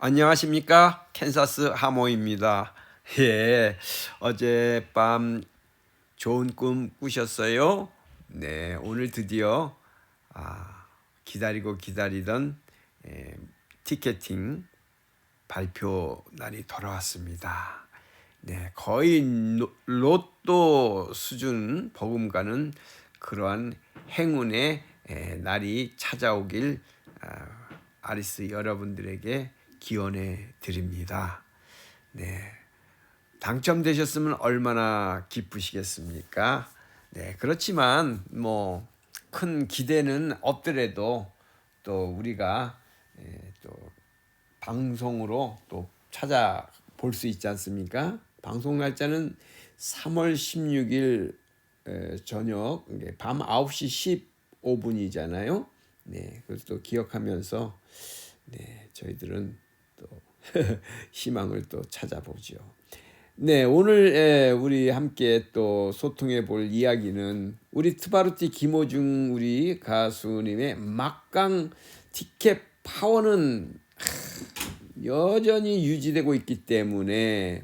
안녕하십니까 캔사스 하모입니다. 예, 어젯밤 좋은 꿈 꾸셨어요? 네, 오늘 드디어 아, 기다리고 기다리던 예, 티켓팅 발표 날이 돌아왔습니다. 네, 거의 노- 로또 수준 버금가는 그러한 행운의 에, 날이 찾아오길 아, 아리스 여러분들에게 기원해 드립니다. 네, 당첨되셨으면 얼마나 기쁘시겠습니까? 네, 그렇지만 뭐 큰 기대는 없더라도 또 우리가 에, 또 방송으로 또 찾아볼 수 있지 않습니까? 방송 날짜는 3월 16일 에, 저녁 밤 9시 15분이잖아요. 네, 그래서 또 기억하면서 네, 저희들은 또 희망을 또 찾아보죠. 네, 오늘 에, 우리 함께 또 소통해 볼 이야기는 우리 트바루티 김호중 우리 가수님의 막강 티켓 파워는 하, 여전히 유지되고 있기 때문에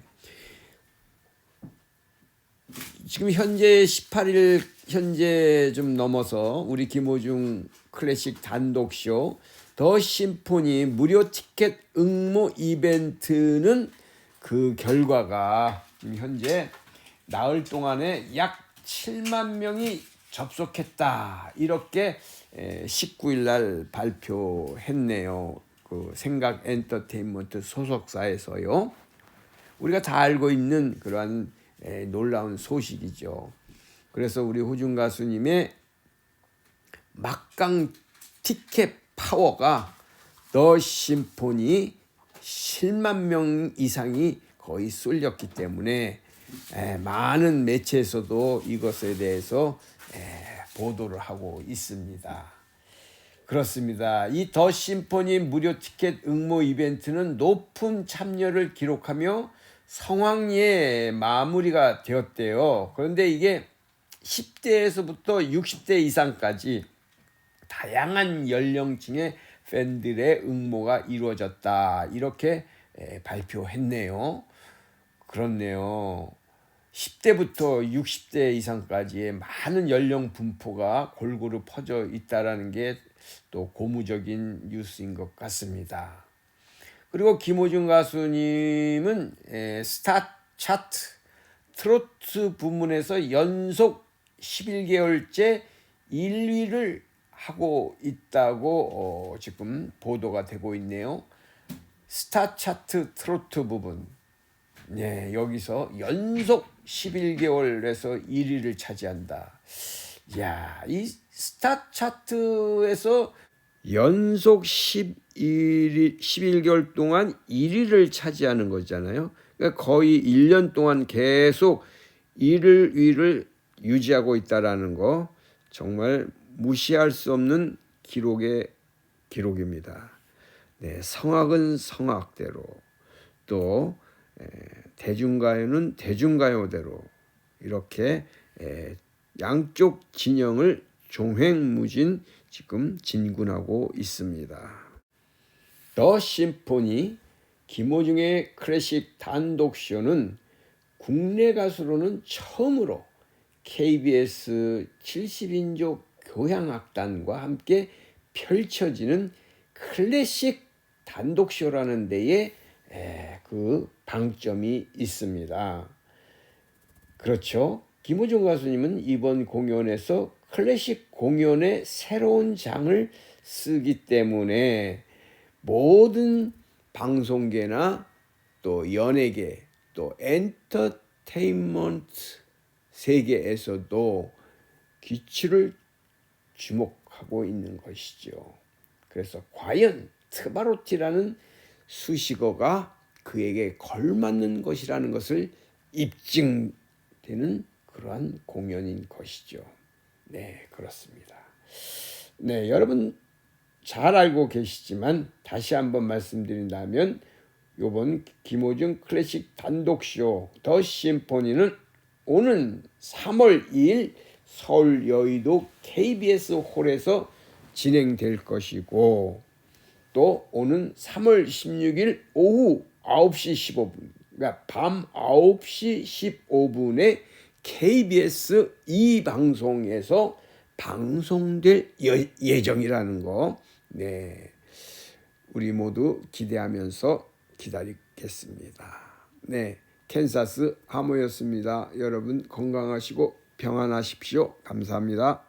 지금 현재 18일 현재 좀 넘어서 우리 김호중 클래식 단독쇼 더 심포니 무료 티켓 응모 이벤트는 그 결과가 현재 나흘 동안에 약 7만 명이 접속했다. 이렇게 19일 날 발표했네요. 그 생각 엔터테인먼트 소속사에서요. 우리가 다 알고 있는 그러한 에, 놀라운 소식이죠. 그래서 우리 호중 가수님의 막강 티켓 파워가 더 심포니 7만 명 이상이 거의 쏠렸기 때문에 에, 많은 매체에서도 이것에 대해서 에, 보도를 하고 있습니다. 그렇습니다. 이 더 심포니 무료 티켓 응모 이벤트는 높은 참여를 기록하며 성황리에 마무리가 되었대요. 그런데 이게 10대에서부터 60대 이상까지 다양한 연령층의 팬들의 응모가 이루어졌다. 이렇게 에, 발표했네요. 그렇네요. 10대부터 60대 이상까지의 많은 연령 분포가 골고루 퍼져 있다라는 게 또 고무적인 뉴스인 것 같습니다. 그리고 김호중 가수님은 에, 스타 차트 트로트 부문에서 연속 11개월째 1위를 하고 있다고 어, 지금 보도가 되고 있네요. 스타 차트 트로트 부분. 네, 여기서 연속 11개월에서 1위를 차지한다. 야, 이 스타 차트에서 연속 11일, 11개월 동안 1위를 차지하는 거잖아요. 그러니까 거의 1년 동안 계속 1을 위를 유지하고 있다라는 거 정말 무시할 수 없는 기록의 기록입니다. 네, 성악은 성악대로 또 에, 대중가요는 대중가요대로 이렇게 에, 양쪽 진영을 종횡무진 지금 진군하고 있습니다. 더 심포니 김호중의 클래식 단독 쇼는 국내 가수로는 처음으로 KBS 70인조 교향악단과 함께 펼쳐지는 클래식 단독 쇼라는 데에 에, 그 방점이 있습니다. 그렇죠. 김호중 가수님은 이번 공연에서 클래식 공연의 새로운 장을 쓰기 때문에 모든 방송계나 또 연예계 또 엔터테인먼트 세계에서도 기치를 주목하고 있는 것이죠. 그래서 과연 트바로티라는 수식어가 그에게 걸맞는 것이라는 것을 입증되는 그러한 공연인 것이죠. 네, 그렇습니다. 네, 여러분 잘 알고 계시지만 다시 한번 말씀드린다면 요번 김호중 클래식 단독쇼 더 심포니는 오는 3월 2일 서울 여의도 KBS 홀에서 진행될 것이고 또 오는 3월 16일 오후 9시 15분 그러니까 밤 9시 15분에 KBS 이 방송에서 방송될 예- 예정이라는 거 네. 우리 모두 기대하면서 기다리겠습니다. 네. 캔사스 하모였습니다. 여러분 건강하시고 평안하십시오. 감사합니다.